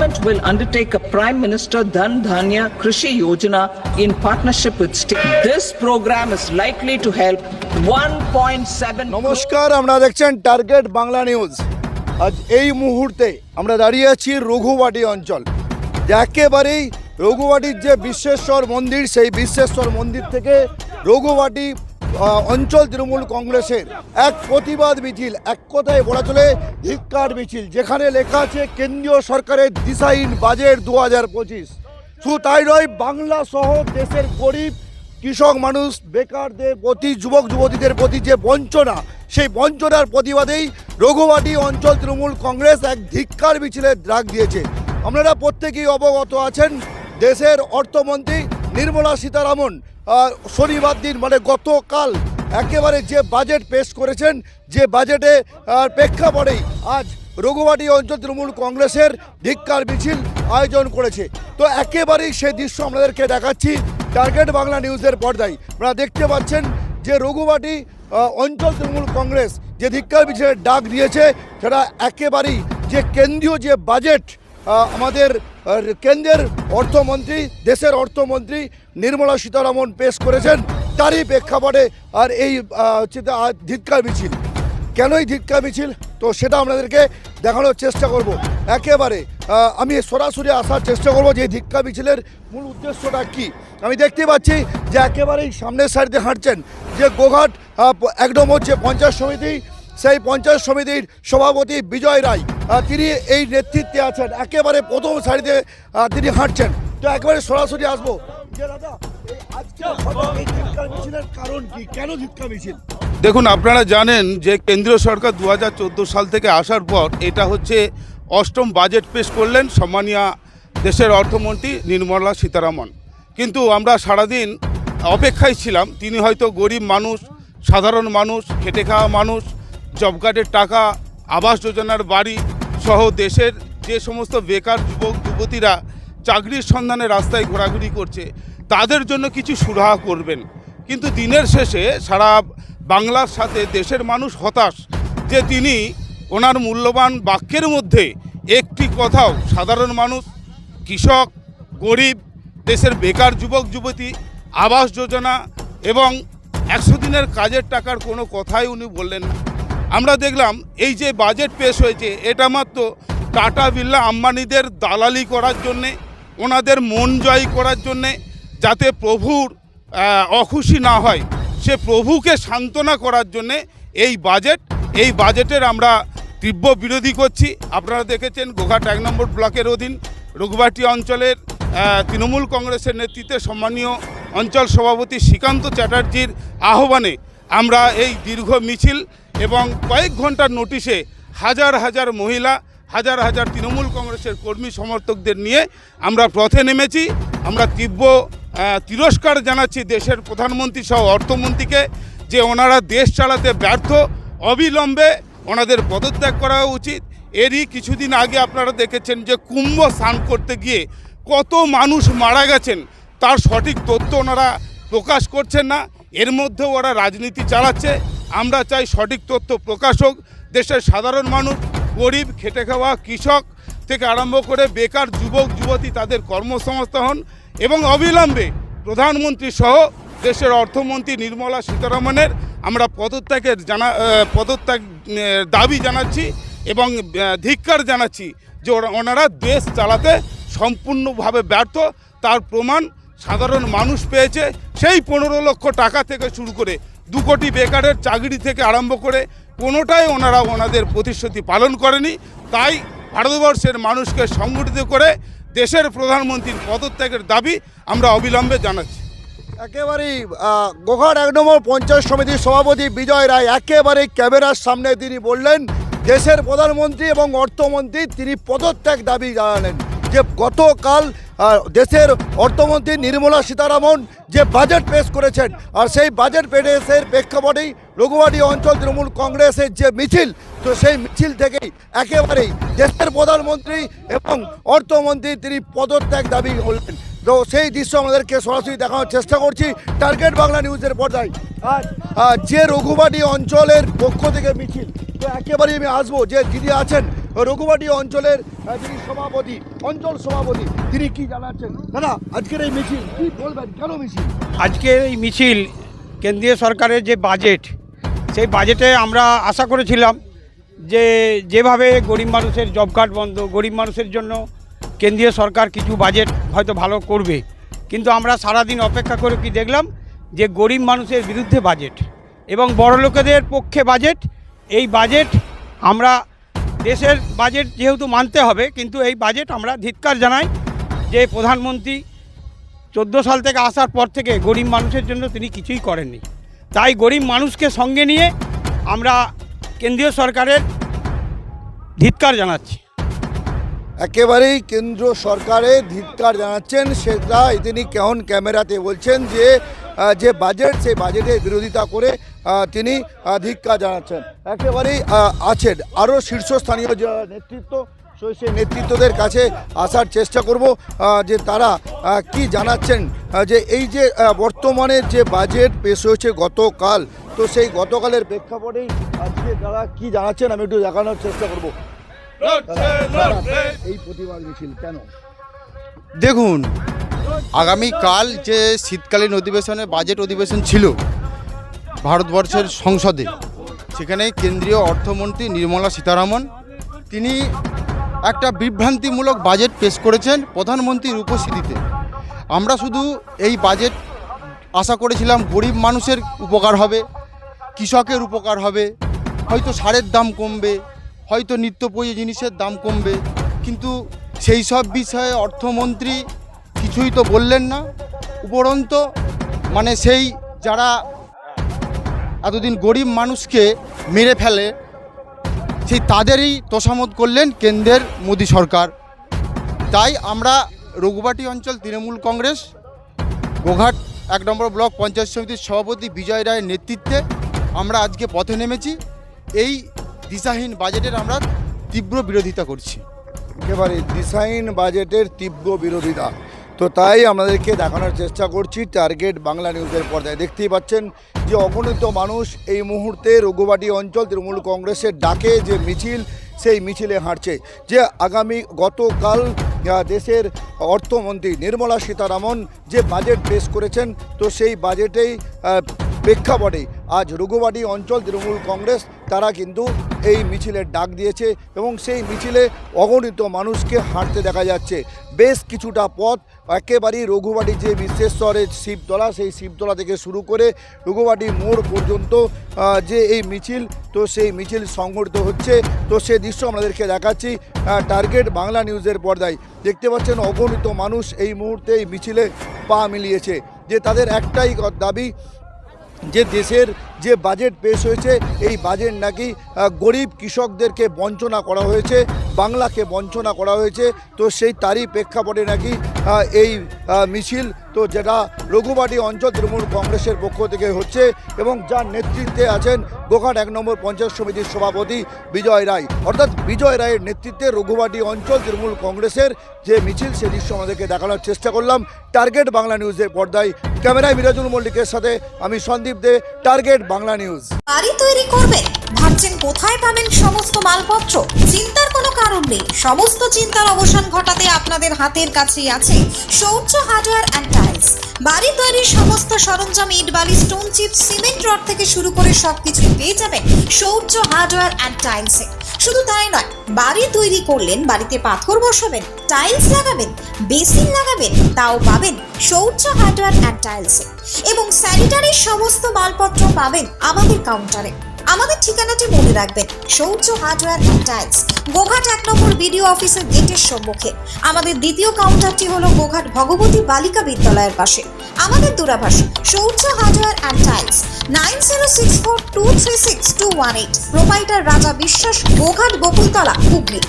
government will undertake a Prime Minister Dhan Dhanya Krishi Yojana in partnership with state. This program is likely to help 1.7 নমস্কার আমরা দেখছেন target Bangla news আজ এই মুহূর্তে আমরা দাঁড়িয়ে আছি রঘুবাটি অঞ্চল একেবারেই রঘুবাটির যে বিশ্বেশ্বর মন্দির সেই বিশ্বেশ্বর মন্দির থেকে রঘুবাটি অঞ্চল তৃণমূল কংগ্রেসের এক প্রতিবাদ মিছিল, এক কথায় বলা চলে ধিক্কার মিছিল, যেখানে লেখা আছে কেন্দ্রীয় সরকারের দিশাহীন বাজেট দু হাজার পঁচিশ। শুধু তাই নয়, বাংলা সহ দেশের গরিব কৃষক মানুষ, বেকারদের প্রতি, যুবক যুবতীদের প্রতি যে বঞ্চনা, সেই বঞ্চনার প্রতিবাদেই রঘুবাটি অঞ্চল তৃণমূল কংগ্রেস এক ধিক্কার মিছিলের ডাক দিয়েছে। আপনারা প্রত্যেকেই অবগত আছেন, দেশের অর্থমন্ত্রী নির্মলা সীতারামন শনিবার দিন মানে গতকাল একেবারে যে বাজেট পেশ করেছেন, যে বাজেটে প্রেক্ষাপটেই আজ রঘুবাটি অঞ্চল তৃণমূল কংগ্রেসের ধিক্কার মিছিল আয়োজন করেছে। তো একেবারেই সেই দৃশ্য আপনাদেরকে দেখাচ্ছি টার্গেট বাংলা নিউজের পর্দায়। আপনারা দেখতে পাচ্ছেন যে রঘুবাটি অঞ্চল তৃণমূল কংগ্রেস যে ধিক্কার মিছিলের ডাক দিয়েছে, সেটা একেবারেই যে কেন্দ্রীয় যে বাজেট আমাদের কেন্দ্রের অর্থমন্ত্রী, দেশের অর্থমন্ত্রী নির্মলা সীতারামন পেশ করেছেন তারই প্রেক্ষাপটে আর এই হচ্ছে ধিক্কার মিছিল। কেনই ধিক্কার মিছিল? তো সেটা আপনাদেরকে দেখানোর চেষ্টা করব। একেবারে আমি সরাসরি আসার চেষ্টা করব যে ধিক্কার মিছিলের মূল উদ্দেশ্যটা কি। আমি দেখতে পাচ্ছি যে একেবারেই সামনের সাইডে হাঁটছেন যে গোঘাট একদম হচ্ছে পঞ্চায়েত সমিতি। সেই পঞ্চায়েত সমিতির সভাপতি বিজয় রায়। তিনি এই নেতৃত্বে আছেন। একেবারে প্রথম সারিতে তিনি হাঁটছেন। তো একেবারে সরাসরি আসব। দেখুন, আপনারা জানেন যে কেন্দ্রীয় সরকার দু হাজার চোদ্দ সাল থেকে আসার পর এটা হচ্ছে অষ্টম বাজেট পেশ করলেন সম্মানীয় দেশের অর্থমন্ত্রী নির্মলা সীতারামন। কিন্তু আমরা সারাদিন অপেক্ষায় ছিলাম। তিনি হয়তো গরিব মানুষ, সাধারণ মানুষ, খেটে খাওয়া মানুষ, জব কার্ডের টাকা, আবাস যোজনার বাড়ি সহ দেশের যে সমস্ত বেকার যুবক, যুবতীরা চাকরির সন্ধানে রাস্তায় ঘোরাঘুরি করছে, তাদের জন্য কিছু সুরাহা করবেন। কিন্তু দিনের শেষে সারা বাংলার সাথে দেশের মানুষ হতাশ যে তিনি ওনার মূল্যবান বাক্যের মধ্যে একটি কথাও সাধারণ মানুষ, কৃষক, গরিব, দেশের বেকার যুবক, যুবতী, আবাস যোজনা এবং একশো দিনের কাজের টাকার কোনো কথাই উনি বললেন না। আমরা দেখলাম এই যে বাজেট পেশ হয়েছে, এটা মাত্র টাটা বিড়লা আম্বানিদের দালালি করার জন্যে, ওনাদের মন জয় করার জন্যে, যাতে প্রভুর অখুশি না হয়। সে প্রভুকে সান্ত্বনা করার জন্যে এই বাজেট এই বাজেটের আমরা তীব্র বিরোধী করছি। আপনারা দেখেছেন গোঘাট এক নম্বর ব্লকের অধীন রঘুবাটি অঞ্চলের তৃণমূল কংগ্রেসের নেতৃত্বে সম্মানীয় অঞ্চল সভাপতি শ্রীকান্ত চ্যাটার্জির আহ্বানে আমরা এই দীর্ঘ মিছিল এবং কয়েক ঘণ্টার নোটিশে হাজার হাজার মহিলা, হাজার হাজার তৃণমূল কংগ্রেসের কর্মী সমর্থকদের নিয়ে আমরা পথে নেমেছি। আমরা তীব্র তিরস্কার জানাচ্ছি দেশের প্রধানমন্ত্রী সহ অর্থমন্ত্রীকে যে ওনারা দেশ চালাতে ব্যর্থ, অবিলম্বে ওনাদের পদত্যাগ করা উচিত। এরই কিছুদিন আগে আপনারা দেখেছেন যে কুম্ভ স্নান করতে গিয়ে কত মানুষ মারা গেছেন, তার সঠিক তথ্য ওনারা প্রকাশ করছেন না। এর মধ্যেও ওরা রাজনীতি চালাচ্ছে। আমরা চাই সঠিক তথ্য প্রকাশ হোক। দেশের সাধারণ মানুষ, গরিব, খেটে খাওয়া কৃষক থেকে আরম্ভ করে বেকার যুবক, যুবতী তাদের কর্মসংস্থান এবং অবিলম্বে প্রধানমন্ত্রী সহ দেশের অর্থমন্ত্রী নির্মলা সীতারামনের আমরা পদত্যাগের জানা পদত্যাগ দাবি জানাচ্ছি এবং ধিক্কার জানাচ্ছি যে ওনারা দেশ চালাতে সম্পূর্ণভাবে ব্যর্থ। তার প্রমাণ সাধারণ মানুষ পেয়েছে। সেই পনেরো লক্ষ টাকা থেকে শুরু করে দু কোটি বেকারের চাকরি থেকে আরম্ভ করে কোনোটাই ওনারা ওনাদের প্রতিশ্রুতি পালন করেনি। তাই ভারতবর্ষের মানুষকে সংগঠিত করে দেশের প্রধানমন্ত্রীর পদত্যাগের দাবি আমরা অবিলম্বে জানাচ্ছি। একেবারেই গোঘাট এক নম্বর পঞ্চায়েত সমিতির সভাপতি বিজয় রায় একেবারে ক্যামেরার সামনে তিনি বললেন, দেশের প্রধানমন্ত্রী এবং অর্থমন্ত্রী তিনি পদত্যাগ দাবি জানালেন যে গতকাল দেশের অর্থমন্ত্রী নির্মলা সীতারামন যে বাজেট পেশ করেছেন, আর সেই বাজেট পেশের প্রেক্ষাপটেই রঘুবাড়ি অঞ্চল তৃণমূল কংগ্রেসের যে মিছিল, তো সেই মিছিল থেকেই একেবারেই দেশের প্রধানমন্ত্রী এবং অর্থমন্ত্রী তিনি পদত্যাগ দাবি করলেন। তো সেই দৃশ্য আমাদেরকে সরাসরি দেখানোর চেষ্টা করছি টার্গেট বাংলা নিউজের পর্দায়। আর যে রঘুবাটি অঞ্চলের পক্ষ থেকে মিছিল, তো একেবারেই আমি আসব যে দিদি আছেন রঘুবাটি অঞ্চলের যিনি সভাপতি, অঞ্চল সভাপতি, তিনি কি জানাচ্ছেন? দাদা, আজকের এই মিছিল, কি বলবেন? কেন মিছিল? আজকের এই মিছিল কেন্দ্রীয় সরকারের যে বাজেট, সেই বাজেটে আমরা আশা করেছিলাম যে যেভাবে গরিব মানুষের জব কার্ড বন্ধ, গরিব মানুষের জন্য কেন্দ্রীয় সরকার কিছু বাজেট হয়তো ভালো করবে। কিন্তু আমরা সারাদিন অপেক্ষা করে কি দেখলাম যে গরিব মানুষের বিরুদ্ধে বাজেট এবং বড় লোকেদের পক্ষে বাজেট, এই বাজেট আমরা দেশের বাজেট যেহেতু মানতে হবে, কিন্তু এই বাজেট আমরা ধিক্কার জানাই যে প্রধানমন্ত্রী চোদ্দ সাল থেকে আসার পর থেকে গরিব মানুষের জন্য তিনি কিছুই করেননি। তাই গরিব মানুষকে সঙ্গে নিয়ে আমরা কেন্দ্রীয় সরকারের ধিৎকার জানাচ্ছি। একেবারেই কেন্দ্র সরকারে ধিক্কার জানাচ্ছেন, সেটা তিনি কেমন ক্যামেরাতে বলছেন যে যে বাজেট সেই বাজেটের বিরোধিতা করে তিনি আহ, ধিক্কার জানাচ্ছেন। একেবারেই আছেন। আরও শীর্ষস্থানীয় যে নেতৃত্ব সেই নেতৃত্বদের কাছে আসার চেষ্টা করব যে তারা কি জানাচ্ছেন যে এই যে বর্তমানে যে বাজেট পেশ হয়েছে গতকাল তো সেই গতকালের প্রেক্ষাপটেই আজকে তারা কি জানাচ্ছেন আমি একটু দেখানোর চেষ্টা করব। এই প্রতিবাদ মিছিল কেন? দেখুন আগামীকাল যে শীতকালীন অধিবেশনে বাজেট অধিবেশন ছিল ভারতবর্ষের সংসদে। সেখানে কেন্দ্রীয় অর্থমন্ত্রী নির্মলা সীতারামন, তিনি একটা বিভ্রান্তিমূলক বাজেট পেশ করেছেন প্রধানমন্ত্রীর উপস্থিতিতে। আমরা শুধু এই বাজেট আশা করেছিলাম গরিব মানুষের উপকার হবে, কৃষকের উপকার হবে, হয়তো সারের দাম কমবে, হয়তো নিত্য প্রয়োজনীয় জিনিসের দাম কমবে, কিন্তু সেই সব বিষয়ে অর্থমন্ত্রী কিছুই তো বললেন না। উপরন্ত মানে সেই যারা এতদিন গরিব মানুষকে মেরে ফেলে সেই তাদেরই তোষামত করলেন কেন্দ্রের মোদী সরকার। তাই আমরা রঘুবাটি অঞ্চল তৃণমূল কংগ্রেস, গোঘাট এক নম্বর ব্লক পঞ্চায়েত সমিতির সভাপতি বিজয় রায়ের নেতৃত্বে আমরা আজকে পথে নেমেছি। এই দিশাহীন বাজেটের আমরা তীব্র বিরোধিতা করছি। একেবারে দিশাহীন বাজেটের তীব্র বিরোধিতা। তো তাই আমাদেরকে দেখানোর চেষ্টা করছি টার্গেট বাংলা নিউজের পর্দায়। দেখতেই পাচ্ছেন যে অগণিত মানুষ এই মুহূর্তে রঘুবাটি অঞ্চল, তৃণমূল কংগ্রেসের ডাকে যে মিছিল, সেই মিছিলে হাঁটছে। যে আগামী গতকাল দেশের অর্থমন্ত্রী নির্মলা সীতারামন যে বাজেট পেশ করেছেন, তো সেই বাজেটেই প্রেক্ষাপটে আজ রঘুবাটি অঞ্চল তৃণমূল কংগ্রেস, তারা কিন্তু এই মিছিলের ডাক দিয়েছে এবং সেই মিছিলে অগণিত মানুষকে হাঁটতে দেখা যাচ্ছে। বেশ কিছুটা পথ, একেবারেই রঘুবাটি যে বিশ্বেশ্বরের শিবতলা, সেই শিবতলা থেকে শুরু করে রঘুবাটি মোড় পর্যন্ত যে এই মিছিল, তো সেই মিছিল সংঘটিত হচ্ছে। তো সে দৃশ্য আমাদেরকে দেখাচ্ছি টার্গেট বাংলা নিউজের পর্দায়। দেখতে পাচ্ছেন অগণিত মানুষ এই মুহূর্তে এই মিছিলে পা মিলিয়েছে। যে তাদের একটাই দাবি যে দেশের যে বাজেট পেশ হয়েছে, এই বাজেট নাকি গরিব কৃষকদেরকে বঞ্চনা করা হয়েছে, বাংলাকে বঞ্চনা করা হয়েছে, তো সেই তারই প্রেক্ষাপটে নাকি এই মিছিল, তো যেটা রঘুবাটি অঞ্চল তৃণমূল কংগ্রেসের পক্ষ থেকে হচ্ছে এবং যার নেতৃত্বে আছেন গোঘাট এক নম্বর পঞ্চায়েত সমিতির সভাপতি বিজয় রায়। অর্থাৎ বিজয় রায়ের নেতৃত্বে রঘুবাটি অঞ্চল তৃণমূল কংগ্রেসের যে মিছিল, সে দৃশ্য আমাদেরকে দেখানোর চেষ্টা করলাম। টার্গেট বাংলা নিউজের পর্দায় ক্যামেরায় মিরাজুল মল্লিকের সাথে আমি সন্দীপ দে। Target Bangla news. বাড়ি তৈরি করবেন? ভাবছেন কোথায় পাবেন সমস্ত মালপত্র? চিন্তার কোনো কারণ নেই। সমস্ত চিন্তার অবসান ঘটাতে আপনাদের হাতের কাছেই আছে শৌর্য হার্ডওয়্যার অ্যান্ড টাইলস বাড়ি তৈরির সমস্ত সরঞ্জাম ইট বালি স্টোন চিপ, সিমেন্ট রড থেকে শুরু করে সবকিছু পেয়ে যাবেন শৌর্য হার্ডওয়্যার অ্যান্ড টাইলসে শুধু তাই নয়, বাড়ি তৈরি করলেন, বাড়িতে পাথর বসাবেন টাইলস লাগাবেন, বেসিন লাগাবেন, তাও পাবেন শৌর্য হার্ডওয়্যার অ্যান্ড টাইলসে এবং স্যানিটারির সমস্ত মালপত্র পাবেন আমাদের কাউন্টারে। আমাদের ঠিকানাটি মনে রাখবেন Shaurya hardware and tiles. Goghat এক নম্বর বিডিও অফিসের গেটের সম্মুখে। আমাদের দ্বিতীয় কাউন্টারটি হলো গোঘাট ভগবতী বালিকা বিদ্যালয়ের পাশে। আমাদের দূরাভাষ Shaurya hardware and tiles. Nine zero six four two three six two one eight. Proprietor Raja Biswas, Goghat Bakultala, Hooghly.